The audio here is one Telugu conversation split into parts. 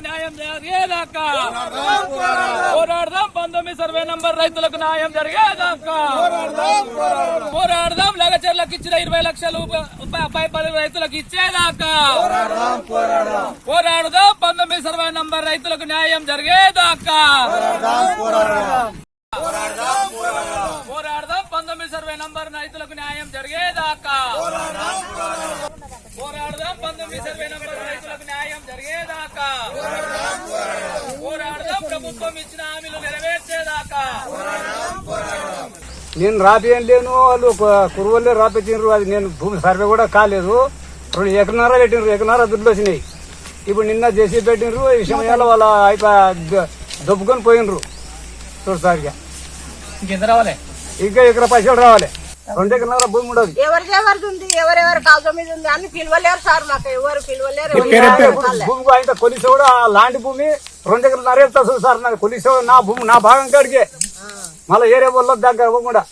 న్యాయం జరిగేదాకా? పోరాడదాం పంతొమ్మిది సర్వే నంబర్ రైతులకు న్యాయం జరిగేదాకా? పోరాడదాం లగచర్లకు ఇచ్చిన ఇరవై లక్షలు ప- పది రైతులకు ఇచ్చేదాకా? పోరాడదాం పంతొమ్మిది సర్వే నంబర్ రైతులకు న్యాయం జరిగేదాకా? పోరాడదాం పంతొమ్మిది సర్వే నంబర్ రైతులకు న్యాయం జరిగేదాకా? పోరాడదాం. పంతొమ్మిది సర్వే నంబర్ జరిగేదాకా పోరాడదాం ప్రభుత్వం ఇచ్చిన హామీలు నెరవేర్చేదాకా. నేను రాపియం లేను వాళ్ళు కురువల్లే రాపించారు అది నేను భూమి సర్వే కూడా కాలేదు. రెండు ఎకరన్నర పెట్టినరు ఎకరన్నర దుడ్లు వచ్చినాయి. ఇప్పుడు నిన్న చేసి పెట్టినరు ఈ సమయాల్లో వాళ్ళ దొబ్బుకొని పోయినరు చూడసారిగా ఇంకెంత రావాలి? ఇంకా ఎకర పైసలు రావాలి. రెండు ఎకరన్నర భూమి ఉండదు. ఎవరికి ఎవరిది ఉంది? ఎవరెవరి కాల్తో మీద ఉంది? అని పిలవలేరు సార్ మాకు. ఎవరు పిలవలేరు? భూమి ఆయన కొలిసి కూడా ఆ లాంటి భూమి రెండు ఎకరన్నర వెళ్తా సార్. నాకు కొలిసి నా భూమి నా భాగం కాడికే. మళ్ళీ ఏరే వాళ్ళు దగ్గర కూడా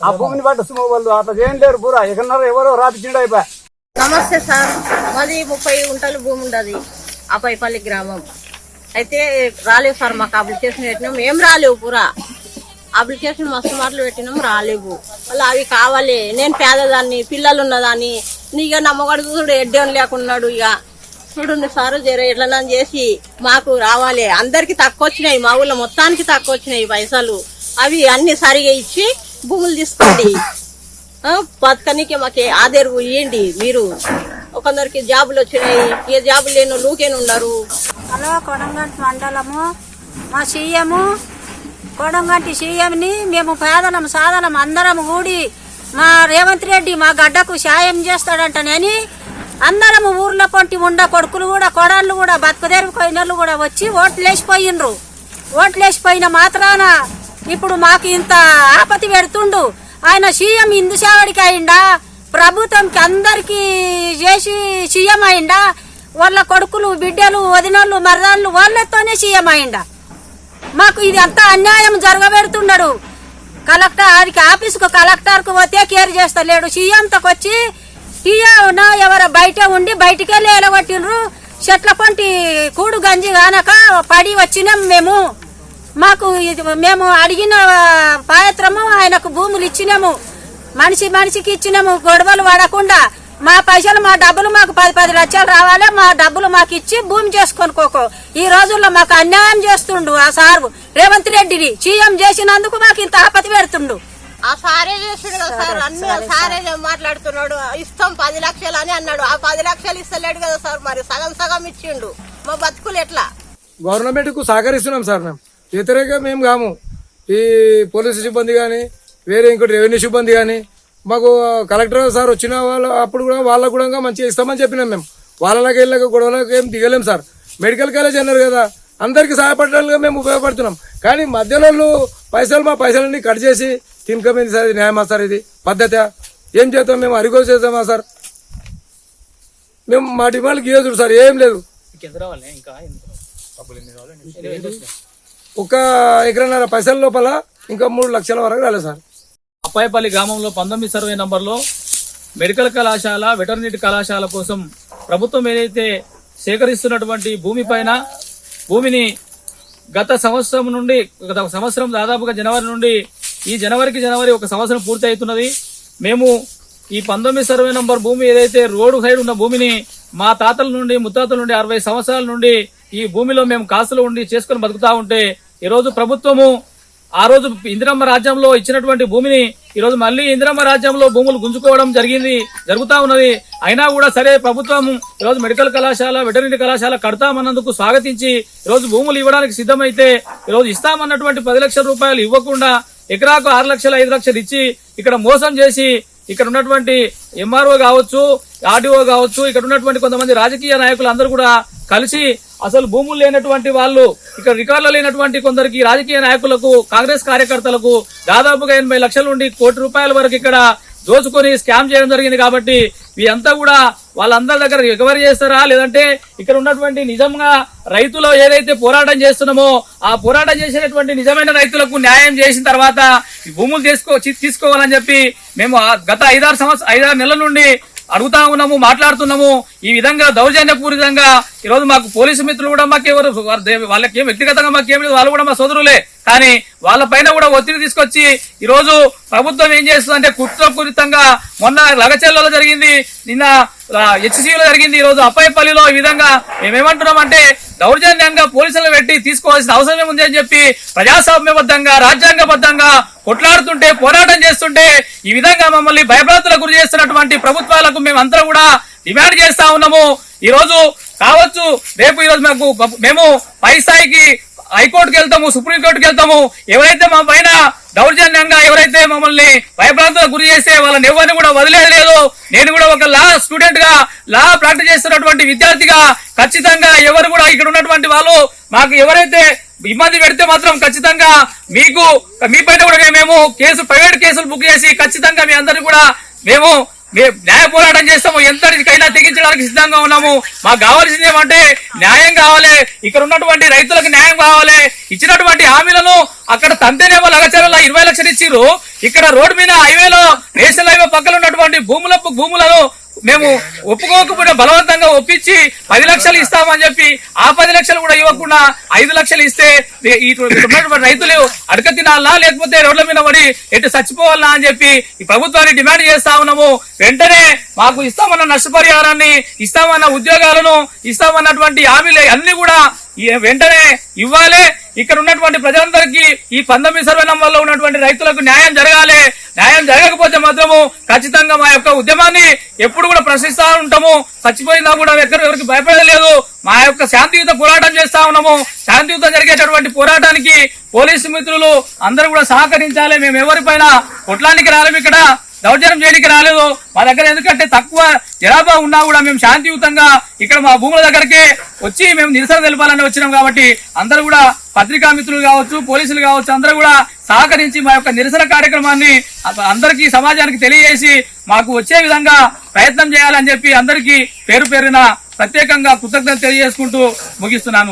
ఆ భూమిని సుమ వాళ్ళు అట్లా ఏం లేరు పూరా. ఎకరన్నర ఎవరో రాపించిండు అయిపోయా. నమస్తే సార్. మాది ముప్పై గుంటల భూమి ఉండదు. అపైపల్లి గ్రామం. అయితే రాలేవు సార్ మాకు అప్లికేషన్ పెట్టినాం ఏం రాలేవు పూరా. అప్లికేషన్ మస్తు మాటలు పెట్టినాం రాలేవు. మళ్ళీ అవి కావాలి. నేను పేదదాన్ని పిల్లలు ఉన్నదాన్ని నీగా నమ్మగడు చూడు ఎడ్డేం లేకున్నాడు ఇక. చూడండి సార్ జర ఎట్లా చేసి మాకు రావాలి. అందరికి తక్కువ వచ్చినాయి మా ఊళ్ళో మొత్తానికి తక్కువ వచ్చినాయి పైసలు. అవి అన్ని సరిగా ఇచ్చి భూములు తీసుకోండి. ఆ, బతకనీకి మాకు ఆదేరు ఇవ్వండి మీరు. కొందరికి జాబులు వచ్చినాయి. ఏ జాబులు లేని లూకేనున్నారు హలో కొడంగంటి మండలము. మా సీఎము కొడంగంటి సీఎంని మేము పేదలం సాధనం అందరం కూడి మా రేవంత్ రెడ్డి మా గడ్డకు సాయం చేస్తాడంటనని అందరం ఊర్లో పొంటి ఉండ కొడుకులు కూడా కొడాళ్ళు కూడా బతుకుదేరు పోయినోళ్ళు కూడా వచ్చి ఓట్లు ఓట్లేసిపోయిన ఓట్లు మాత్రాన ఇప్పుడు మాకు ఇంత ఆపతి పెడుతుండు. ఆయన సీఎం ఇందు సేవడికి అయిందా ప్రభుత్వంకి అందరికీ చేసి సీఎం అయిందా వాళ్ళ కొడుకులు బిడ్డలు వదినళ్ళు మరదాళ్ళు వాళ్ళతోనే సీఎం అయిందా మాకు ఇది అంతా అన్యాయం జరగబెడుతున్నాడు. కలెక్టర్ ఆడికి ఆఫీసుకు కలెక్టర్కు పోతే కేర్ చేస్తలేడు. సీఎంతోకి వచ్చి టీఏన ఎవరో బయట ఉండి బయటికెళ్ళి వెళ్ళి చెట్ల పంటి కూడు గంజి కానక పడి వచ్చినాం మేము. మాకు ఇది మేము అడిగిన పాయత్రము ఆయనకు భూములు ఇచ్చినాము. మనిషి మనిషికి ఇచ్చినాము గొడవలు పడకుండా. మా పైసలు మా డబ్బులు మాకు పది పది లక్షలు రావాలి. మా డబ్బులు మాకు ఇచ్చి భూమి చేసుకొని కోకో ఈ రోజుల్లో మాకు అన్యాయం చేస్తుండు ఆ సారు రేవంత్ రెడ్డిని. సీఎం చేసినందుకు మాకు ఇంత ఆపతి పెడుతుండు. ఆ సారే చేసాడు కదా సార్. అన్ని సారే మాట్లాడుతున్నాడు. ఇస్తాం పది లక్షలు అని అన్నాడు. ఆ పది లక్షలు ఇస్తలేడు కదా సార్ మరి. సగం సగం ఇచ్చిండు. మా బతుకులు ఎట్లా? గవర్నమెంట్కు సహకరిస్తున్నాం సార్ మేము. వ్యతిరేకంగా మేము కాము. ఈ పోలీసు సిబ్బంది కానీ వేరే ఇంకోటి రెవెన్యూ సిబ్బంది కానీ మాకు కలెక్టర్ సార్ వచ్చిన వాళ్ళు అప్పుడు కూడా వాళ్ళకు కూడా మంచిగా ఇస్తామని చెప్పినాం మేము. వాళ్ళకి వెళ్ళక గొడవలకు ఏం దిగలేం సార్. మెడికల్ కాలేజ్ అన్నారు కదా అందరికి సహాయపడడానికి మేము ఉపయోగపడుతున్నాం. కానీ మధ్యలో పైసలు మా పైసలన్నీ కట్ చేసి తినకమైంది సార్ ఇది న్యాయమా సార్ ఇది? పద్ధతి? ఏం చేస్తాం మేము? అరిగోలు చేస్తామా సార్? మేము మా డిమాండ్కి ఇవ్వదు సార్ ఏం లేదు. ఇంకెంత రావాలి? ఇంకా ఒక ఎకరన్నర పైసల లోపల ఇంకా మూడు లక్షల వరకు రాలేదు సార్. అప్పాయపల్లి గ్రామంలో పంతొమ్మిది సర్వే నంబర్లో మెడికల్ కళాశాల వెటర్నరీ కళాశాల కోసం ప్రభుత్వం ఏదైతే సేకరిస్తున్నటువంటి భూమి పైన భూమిని గత సంవత్సరం నుండి గత సంవత్సరం దాదాపుగా జనవరి నుండి ఈ జనవరికి జనవరి ఒక సంవత్సరం పూర్తి అవుతున్నది. మేము ఈ పంతొమ్మిది సర్వే నంబర్ భూమి ఏదైతే రోడ్డు సైడ్ ఉన్న భూమిని మా తాతల నుండి ముత్తాతల నుండి అరవై సంవత్సరాల నుండి ఈ భూమిలో మేము కాసులు ఉండి చేసుకుని బతుకుతా ఉంటే ఈరోజు ప్రభుత్వము ఆ రోజు ఇందిరమ్మ రాజ్యంలో ఇచ్చినటువంటి భూమిని ఈ రోజు మళ్ళీ ఇందిరమ్మ రాజ్యంలో భూములు గుంజుకోవడం జరిగింది జరుగుతా ఉన్నది. అయినా కూడా సరే ప్రభుత్వం ఈ రోజు మెడికల్ కళాశాల వెటర్నరీ కళాశాల కడతామన్నందుకు స్వాగతించి ఈ రోజు భూములు ఇవ్వడానికి సిద్ధమైతే ఈరోజు ఇస్తామన్నటువంటి పది లక్షల రూపాయలు ఇవ్వకుండా ఎకరాకు ఆరు లక్షలు ఐదు లక్షలు ఇచ్చి ఇక్కడ మోసం చేసి ఇక్కడ ఉన్నటువంటి ఎంఆర్ఓ కావచ్చు ఆర్డీఓ కావచ్చు ఇక్కడ ఉన్నటువంటి కొంతమంది రాజకీయ నాయకులు అందరూ కూడా కలిసి అసలు భూములు లేనటువంటి వాళ్ళు ఇక్కడ రికార్డులు లేనటువంటి కొందరికి రాజకీయ నాయకులకు కాంగ్రెస్ కార్యకర్తలకు దాదాపుగా ఎనభై లక్షల నుండి కోటి రూపాయల వరకు ఇక్కడ దోచుకొని స్కామ్ చేయడం జరిగింది కాబట్టి ఇదంతా కూడా వాళ్ళందరి దగ్గర రికవరీ చేస్తారా? లేదంటే ఇక్కడ ఉన్నటువంటి నిజంగా రైతులు ఏదైతే పోరాటం చేస్తున్నామో ఆ పోరాటం చేసినటువంటి నిజమైన రైతులకు న్యాయం చేసిన తర్వాత భూములు తీసుకో తీసుకోవాలని చెప్పి మేము గత ఐదారు సంవత్సరం ఐదారు నెలల నుండి అడుగుతా ఉన్నాము మాట్లాడుతున్నాము. ఈ విధంగా దౌర్జన్యపూరితంగా ఈ రోజు మాకు పోలీసు మిత్రులు కూడా మాకు ఎవరు వాళ్ళకి వ్యక్తిగతంగా మాకేం లేదు వాళ్ళు కూడా మా సోదరులే. కానీ వాళ్ళ పైన కూడా ఒత్తిడి తీసుకొచ్చి ఈరోజు ప్రభుత్వం ఏం చేస్తుందంటే కుట్రపూరితంగా మొన్న లగచెల్లలో జరిగింది నిన్న హెచ్సిలో జరిగింది ఈరోజు రోజు అప్పాయిపల్లిలో ఈ విధంగా మేమేమంటున్నాం అంటే దౌర్జన్యంగా పోలీసులు పెట్టి తీసుకోవాల్సిన అవసరం ఏముంది అని చెప్పి ప్రజాస్వామ్యబద్ధంగా రాజ్యాంగబద్ధంగా కొట్లాడుతుంటే పోరాటం చేస్తుంటే ఈ విధంగా మమ్మల్ని భయభ్రాంతులకు గురి చేస్తున్నటువంటి ప్రభుత్వాలకు మేమంతా కూడా డిమాండ్ చేస్తా ఉన్నాము. ఈరోజు కావచ్చు రేపు ఈరోజు మాకు మేము పై స్థాయికి హైకోర్టుకి వెళ్తాము సుప్రీంకోర్టుకి వెళ్తాము. ఎవరైతే మా పైన దౌర్జన్యంగా ఎవరైతే మమ్మల్ని భయభ్రాంతులకు గురి చేస్తే వాళ్ళని ఎవరిని కూడా వదిలేదు లేదు నేను కూడా ఒక లా స్టూడెంట్గా లా ప్రాక్టీస్ చేస్తున్నటువంటి విద్యార్థిగా ఖచ్చితంగా ఎవరు కూడా ఇక్కడ ఉన్నటువంటి వాళ్ళు మాకు ఎవరైతే ఇబ్బంది పెడితే మాత్రం ఖచ్చితంగా మీకు మీ పైన కూడా మేము కేసు ప్రైవేట్ కేసులు బుక్ చేసి ఖచ్చితంగా మీ అందరినీ కూడా మేము మేము న్యాయ పోరాటం చేస్తాము. ఎంతకైనా తెగించడానికి సిద్ధంగా ఉన్నాము. మాకు కావాల్సింది ఏమంటే న్యాయం కావాలి. ఇక్కడ ఉన్నటువంటి రైతులకు న్యాయం కావాలి. ఇచ్చినటువంటి హామీలను అక్కడ తంతేనేమో లగచరంలో ఇరవై లక్షలు ఇచ్చిర్రు. ఇక్కడ రోడ్డు మీద హైవేలో నేషనల్ హైవే పక్కన ఉన్నటువంటి భూముల భూములను మేము ఒప్పుకోకుండా బలవంతంగా ఒప్పించి పది లక్షలు ఇస్తామని చెప్పి ఆ పది లక్షలు కూడా ఇవ్వకుండా ఐదు లక్షలు ఇస్తే రైతులు అడక తినాలా లేకపోతే రోడ్ల మీద పడి ఎటు చచ్చిపోవాలా అని చెప్పి ఈ ప్రభుత్వాన్ని డిమాండ్ చేస్తా ఉన్నాము. వెంటనే మాకు ఇస్తామన్న నష్టపరిహారాన్ని ఇస్తామన్న ఉద్యోగాలను ఇస్తామన్నటువంటి హామీలు అన్ని కూడా వెంటనే ఇవ్వాలి. ఇక్కడ ఉన్నటువంటి ప్రజలందరికీ ఈ పంతొమ్మిది సర్వే వల్ల ఉన్నటువంటి రైతులకు న్యాయం జరగాలి. న్యాయం జరగకపోతే మాత్రము ఖచ్చితంగా మా యొక్క ఉద్యమాన్ని ఎప్పుడు కూడా ప్రశ్నిస్తా ఉంటాము. చచ్చిపోయినా కూడా ఎక్కడ ఎవరికి భయపడలేదు. మా యొక్క శాంతియుత పోరాటం చేస్తా ఉన్నాము. శాంతియుతం జరిగేటటువంటి పోరాటానికి పోలీసు మిత్రులు అందరూ కూడా సహకరించాలి. మేము ఎవరిపైన కొట్లానికి రాలేము ఇక్కడ. దౌర్జన్యం చేయడానికి రాలేదు. మా దగ్గర ఎందుకంటే తక్కువ జనాభా ఉన్నా కూడా మేము శాంతియుతంగా ఇక్కడ మా భూముల దగ్గరకే వచ్చి మేము నిరసన తెలపాలని వచ్చినాం కాబట్టి అందరూ కూడా పత్రికా మిత్రులు కావచ్చు పోలీసులు కావచ్చు అందరూ కూడా సహకరించి మా యొక్క నిరసన కార్యక్రమాన్ని అందరికీ సమాజానికి తెలియజేసి మాకు వచ్చే విధంగా ప్రయత్నం చేయాలని చెప్పి అందరికీ పేరు పేరున ప్రత్యేకంగా కృతజ్ఞత తెలియజేసుకుంటూ ముగిస్తున్నాను.